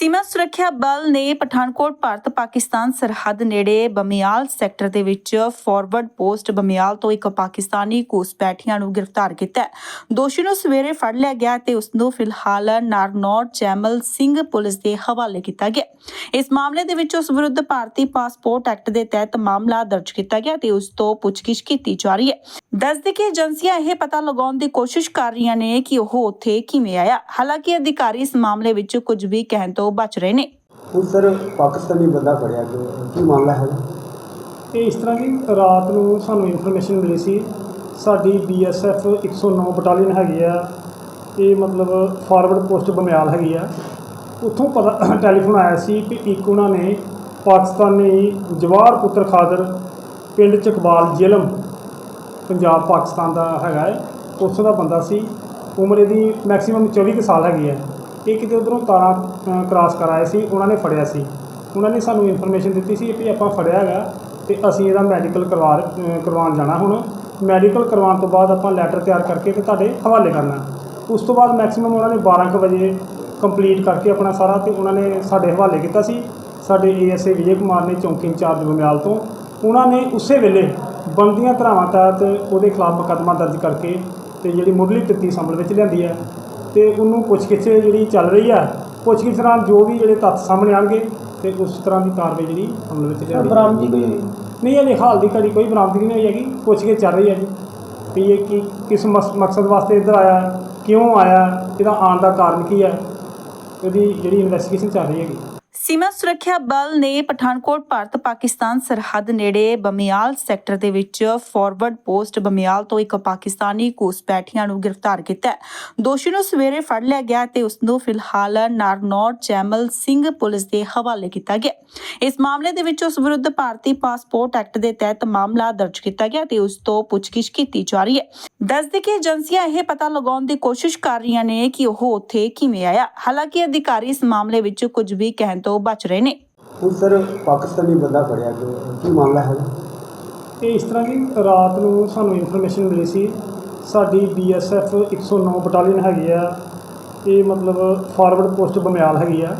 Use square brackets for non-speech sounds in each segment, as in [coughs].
ਸੀਮਾ ਸੁਰੱਖਿਆ ਬਲ ਨੇ ਪਠਾਨਕੋਟ, ਭਾਰਤ, ਪਾਕਿਸਤਾਨ ਸਰਹੱਦ ਨੇੜੇ ਬਮਿਆਲ ਸੈਕਟਰ ਦੇ ਵਿੱਚ ਫਾਰਵਰਡ ਪੋਸਟ ਬਮਿਆਲ ਤੋਂ ਇੱਕ ਪਾਕਿਸਤਾਨੀ ਘੁਸਪੈਠੀਆਂ ਨੂੰ ਗ੍ਰਿਫਤਾਰ ਕੀਤਾ ਹੈ। ਦੋਸ਼ੀ ਨੂੰ ਸਵੇਰੇ ਫੜ ਲਿਆ ਗਿਆ ਤੇ ਉਸ ਨੂੰ ਫਿਲਹਾਲ ਨਾਰਨੌਰ ਜੈਮਲ ਸਿੰਘ ਪੁਲਿਸ ਦੇ ਹਵਾਲੇ ਕੀਤਾ ਗਿਆ ਇਸ ਮਾਮਲੇ ਦੇ ਵਿੱਚ ਉਸ ਵਿਰੁੱਧ ਭਾਰਤੀ ਪਾਸਪੋਰਟ ਐਕਟ ਦੇ ਤਹਿਤ ਮਾਮਲਾ ਦਰਜ ਕੀਤਾ ਗਿਆ ਤੇ ਉਸ ਤੋਂ ਪੁੱਛਗਿੱਛ ਕੀਤੀ ਜਾ ਰਹੀ ਹੈ। ਦੱਸਦੇ ਕਿ ਏਜੰਸੀਆਂ ਇਹ ਪਤਾ ਲਗਾਉਣ ਦੀ ਕੋਸ਼ਿਸ਼ ਕਰ ਰਹੀਆਂ ਨੇ ਕਿ ਉਹ ਉੱਥੇ ਕਿਵੇਂ ਆਇਆ। ਹਾਲਾਂਕਿ ਅਧਿਕਾਰੀ ਇਸ ਮਾਮਲੇ ਵਿੱਚ ਕੁਝ ਵੀ ਕਹਿਣ ਤੋਂ ਬਚ ਰਹੇ ਨੇ। ਹੁਣ ਸਰ ਪਾਕਿਸਤਾਨੀ ਬੰਦਾ ਫੜਿਆ ਕਿ ਕੀ ਮਾਮਲਾ ਹੈ? ਇਹ ਇਸ ਤਰ੍ਹਾਂ ਕਿ ਰਾਤ ਨੂੰ ਸਾਨੂੰ ਇਨਫੋਰਮੇਸ਼ਨ ਮਿਲੀ ਸੀ ਸਾਡੀ ਬੀਐਸਐਫ 109 ਬਟਾਲੀਅਨ ਹੈਗੀ ਆ ਇਹ ਮਤਲਬ ਫਾਰਵਰਡ ਪੋਸਟ ਬਮਿਆਲ ਹੈਗੀ ਆ। ਉੱਥੋਂ ਪਤਾ [coughs] ਟੈਲੀਫੋਨ ਆਇਆ ਸੀ ਕਿ ਇੱਕ ਉਹਨਾਂ ਨੇ ਪਾਕਿਸਤਾਨੀ ਜਵਾਹਰ ਪੁੱਤਰ ਖਾਦਰ ਪਿੰਡ ਚਕਬਾਲ ਜ਼ਿਲ੍ਮ ਪੰਜਾਬ ਪਾਕਿਸਤਾਨ ਦਾ ਹੈਗਾ ਹੈ ਉੱਥੋਂ ਦਾ ਬੰਦਾ ਸੀ। ਉਮਰ ਇਹਦੀ ਮੈਕਸਿਮਮ 24 ਕੁ ਸਾਲ ਹੈਗੀ ਹੈ। ਇਹ ਕਿਤੇ ਉਧਰੋਂ ਤਾਰਾਂ ਕ੍ਰਾਸ ਕਰ ਸੀ, ਉਹਨਾਂ ਨੇ ਫੜਿਆ ਸੀ। ਉਹਨਾਂ ਨੇ ਸਾਨੂੰ ਇਨਫੋਰਮੇਸ਼ਨ ਦਿੱਤੀ ਸੀ ਕਿ ਆਪਾਂ ਫੜਿਆ ਹੈਗਾ ਤੇ ਅਸੀਂ ਇਹਦਾ ਮੈਡੀਕਲ ਕਰਵਾ ਕਰਵਾਉਣ ਜਾਣਾ ਹੁਣ। ਮੈਡੀਕਲ ਕਰਵਾਉਣ ਤੋਂ ਬਾਅਦ ਆਪਾਂ ਲੈਟਰ ਤਿਆਰ ਕਰਕੇ ਤੇ ਤੁਹਾਡੇ ਹਵਾਲੇ ਕਰਨਾ। ਉਸ ਤੋਂ ਬਾਅਦ ਮੈਕਸਿਮਮ ਉਹਨਾਂ ਨੇ 12 ਕੁ ਵਜੇ ਕੰਪਲੀਟ ਕਰਕੇ ਆਪਣਾ ਸਾਰਾ ਤੇ ਉਹਨਾਂ ਨੇ ਸਾਡੇ ਹਵਾਲੇ ਕੀਤਾ ਸੀ। ਸਾਡੇ ਏਐਸਏ ਵਿਜੇ ਕੁਮਾਰ ਨੇ ਚੌਂਕੀ ਇੰਚਾਰਜ ਬਮਿਆਲ ਤੋਂ। ਉਹਨਾਂ ਨੇ ਉਸੇ ਵੇਲੇ ਬਣਦੀਆਂ ਧਰਾਵਾਂ ਤਹਿਤ ਉਹਦੇ ਖਿਲਾਫ ਮੁਕੱਦਮਾ ਦਰਜ ਕਰਕੇ ਤੇ ਜਿਹੜੀ ਮੁੱਢਲੀ ਤਿੱਤੀ ਸੰਭਲ ਵਿੱਚ ਲਿਆਂਦੀ ਹੈ। ਤੇ ਉਹਨੂੰ ਪੁੱਛਗਿੱਛ ਜਿਹੜੀ ਚੱਲ ਰਹੀ ਹੈ ਪੁੱਛਗਿੱਛ ਨਾਲ ਜੋ ਵੀ ਜਿਹੜੇ ਤੱਥ ਸਾਹਮਣੇ ਆਣਗੇ ਤੇ ਉਸ ਤਰ੍ਹਾਂ ਦੀ ਕਾਰਵਾਈ ਜਿਹੜੀ ਅਮਲ ਵਿੱਚ ਲਿਆਂਦੀ ਬਰਾਮਦੀ ਕੋਈ ਹੋਈ। ਨਹੀਂ ਅਜੇ ਹਾਲ ਦੀ ਘੜੀ ਕੋਈ ਬਰਾਮਦਗੀ ਨਹੀਂ ਹੋਈ ਹੈਗੀ ਪੁੱਛਗਿੱਛ ਚੱਲ ਰਹੀ ਹੈ ਜੀ। ਵੀ ਇਹ ਕੀ ਕਿਸ ਮਸ- ਮਕਸਦ ਵਾਸਤੇ ਇੱਧਰ ਆਇਆ ਕਿਉਂ ਆਇਆ ਇਹਦਾ ਆਉਣ ਦਾ ਕਾਰਨ ਕੀ ਹੈ ਉਹਦੀ ਜਿਹੜੀ ਇਨਵੈਸਟੀਗੇਸ਼ਨ ਚੱਲ ਰਹੀ ਹੈਗੀ। ਸੀਮਾ ਸੁਰੱਖਿਆ ਬਲ ਨੇ ਪਠਾਨਕੋਟ, ਭਾਰਤ, ਪਾਕਿਸਤਾਨ ਸਰਹੱਦ ਨੇੜੇ ਬਮਿਆਲ ਸੈਕਟਰ ਦੇ ਵਿੱਚ ਫਾਰਵਰਡ ਪੋਸਟ ਬਮਿਆਲ ਤੋਂ ਇੱਕ ਪਾਕਿਸਤਾਨੀ ਘੁਸਪੈਠੀਆਂ ਨੂੰ ਗ੍ਰਿਫਤਾਰ ਕੀਤਾ ਦੋਸ਼ੀ ਨੂੰ ਸਵੇਰੇ ਫੜ ਲਿਆ ਗਿਆ ਤੇ ਉਸ ਨੂੰ ਫਿਲਹਾਲ ਨਾਰਨੌਰ ਜੈਮਲ ਸਿੰਘ ਪੁਲਿਸ ਦੇ ਹਵਾਲੇ ਕੀਤਾ ਗਿਆ ਇਸ ਮਾਮਲੇ ਦੇ ਵਿੱਚ ਉਸ ਵਿਰੁੱਧ ਭਾਰਤੀ ਪਾਸਪੋਰਟ ਐਕਟ ਦੇ ਤਹਿਤ ਮਾਮਲਾ ਦਰਜ ਕੀਤਾ ਗਿਆ ਤੇ ਉਸ ਤੋਂ ਪੁੱਛਗਿੱਛ ਕੀਤੀ ਜਾ ਰਹੀ ਹੈ। ਦੱਸਦੇ ਕਿ ਏਜੰਸੀਆਂ ਇਹ ਪਤਾ ਲਗਾਉਣ ਦੀ ਕੋਸ਼ਿਸ਼ ਕਰ ਰਹੀਆਂ ਨੇ ਕਿ ਉਹ ਉੱਥੇ ਕਿਵੇਂ ਆਇਆ। ਹਾਲਾਂਕਿ ਅਧਿਕਾਰੀ ਇਸ ਮਾਮਲੇ ਵਿੱਚ ਕੁਝ ਵੀ ਕਹਿਣ ਤੋਂ ਬਚ ਰਹੇ ਨੇ। ਹੁਣ ਸਰ ਪਾਕਿਸਤਾਨੀ ਬੰਦਾ ਫੜਿਆ ਕਿ ਕੀ ਮਾਮਲਾ ਹੈ ਇਹ ਇਸ ਤਰ੍ਹਾਂ ਕਿ ਰਾਤ ਨੂੰ ਸਾਨੂੰ ਇਨਫੋਰਮੇਸ਼ਨ ਮਿਲੀ ਸੀ ਸਾਡੀ ਬੀਐਸਐਫ 109 ਬਟਾਲੀਅਨ ਹੈਗੀ ਆ ਇਹ ਮਤਲਬ ਫਾਰਵਰਡ ਪੋਸਟ ਬਮਿਆਲ ਹੈਗੀ ਆ।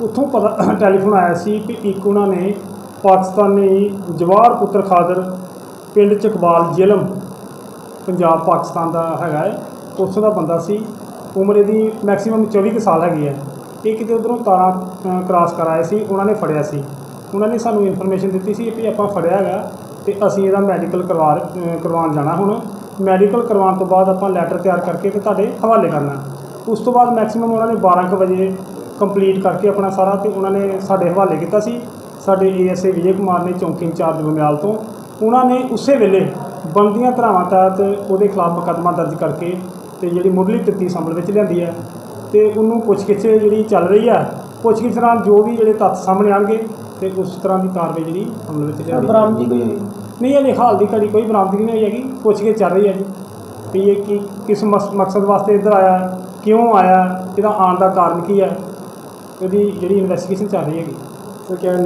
ਉੱਥੋਂ ਪਤਾ [coughs] ਟੈਲੀਫੋਨ ਆਇਆ ਸੀ ਕਿ ਇੱਕ ਉਹਨਾਂ ਨੇ ਪਾਕਿਸਤਾਨੀ ਜਵਾਹਰ ਪੁੱਤਰ ਖਾਦਰ ਪਿੰਡ ਚਕਬਾਲ ਜ਼ਿਲ੍ਮ ਪੰਜਾਬ ਪਾਕਿਸਤਾਨ ਦਾ ਹੈਗਾ ਹੈ ਉੱਥੋਂ ਦਾ ਬੰਦਾ ਸੀ। ਉਮਰ ਇਹਦੀ ਮੈਕਸਿਮਮ 24 ਕੁ ਸਾਲ ਹੈਗੀ ਹੈ। ਇਹ ਕਿਤੇ ਉਧਰੋਂ ਤਾਰਾਂ ਅ, ਕ੍ਰਾਸ ਕਰ ਸੀ ਉਹਨਾਂ ਨੇ ਫੜਿਆ ਸੀ। ਉਹਨਾਂ ਨੇ ਸਾਨੂੰ ਇਨਫੋਰਮੇਸ਼ਨ ਦਿੱਤੀ ਸੀ ਕਿ ਆਪਾਂ ਫੜਿਆ ਹੈਗਾ ਤੇ ਅਸੀਂ ਇਹਦਾ ਮੈਡੀਕਲ ਕਰਵਾ ਕਰਵਾਉਣ ਜਾਣਾ ਹੁਣ। ਮੈਡੀਕਲ ਕਰਵਾਉਣ ਤੋਂ ਬਾਅਦ ਆਪਾਂ ਲੈਟਰ ਤਿਆਰ ਕਰਕੇ ਤੇ ਤੁਹਾਡੇ ਹਵਾਲੇ ਕਰਨਾ। ਉਸ ਤੋਂ ਬਾਅਦ ਮੈਕਸਿਮਮ ਉਹਨਾਂ ਨੇ 12 ਕੁ ਵਜੇ ਕੰਪਲੀਟ ਕਰਕੇ ਆਪਣਾ ਸਾਰਾ ਤੇ ਉਹਨਾਂ ਨੇ ਸਾਡੇ ਹਵਾਲੇ ਕੀਤਾ ਸੀ। ਸਾਡੇ ਏਐਸਏ ਵਿਜੇ ਕੁਮਾਰ ਨੇ ਚੌਂਕੀ ਇੰਚਾਰਜ ਬਮਿਆਲ ਤੋਂ। ਉਹਨਾਂ ਨੇ ਉਸੇ ਵੇਲੇ ਬਣਦੀਆਂ ਧਰਾਵਾਂ ਤਹਿਤ ਉਹਦੇ ਖਿਲਾਫ ਮੁਕੱਦਮਾ ਦਰਜ ਕਰਕੇ ਤੇ ਜਿਹੜੀ ਮੁੱਢਲੀ ਤਿੱਤੀ ਸੰਭਲ ਵਿੱਚ ਲਿਆਂਦੀ ਹੈ ਤੇ ਉਹਨੂੰ ਪੁੱਛਗਿੱਛ ਜਿਹੜੀ ਚੱਲ ਰਹੀ ਹੈ ਪੁੱਛਗਿੱਛ ਨਾਲ ਜੋ ਵੀ ਜਿਹੜੇ ਤੱਥ ਸਾਹਮਣੇ ਆਣਗੇ ਤੇ ਉਸ ਤਰ੍ਹਾਂ ਦੀ ਕਾਰਵਾਈ ਜਿਹੜੀ ਅਮਲ ਵਿੱਚ ਲਿਆਂਦੀ ਬਰਾਮਦੀ ਕੋਈ ਹੋਈ। ਨਹੀਂ ਅਜੇ ਹਾਲ ਦੀ ਘੜੀ ਕੋਈ ਬਰਾਮਦਗੀ ਨਹੀਂ ਹੋਈ ਹੈਗੀ ਪੁੱਛਗਿੱਛ ਚੱਲ ਰਹੀ ਹੈ ਜੀ। ਵੀ ਇਹ ਕੀ ਕਿਸ ਮਸ- ਮਕਸਦ ਵਾਸਤੇ ਇੱਧਰ ਆਇਆ ਕਿਉਂ ਆਇਆ ਇਹਦਾ ਆਉਣ ਦਾ ਕਾਰਨ ਕੀ ਹੈ ਉਹਦੀ ਜਿਹੜੀ ਇਨਵੈਸਟੀਗੇਸ਼ਨ ਚੱਲ ਰਹੀ ਹੈਗੀ। ਸਰ ਕਿਆ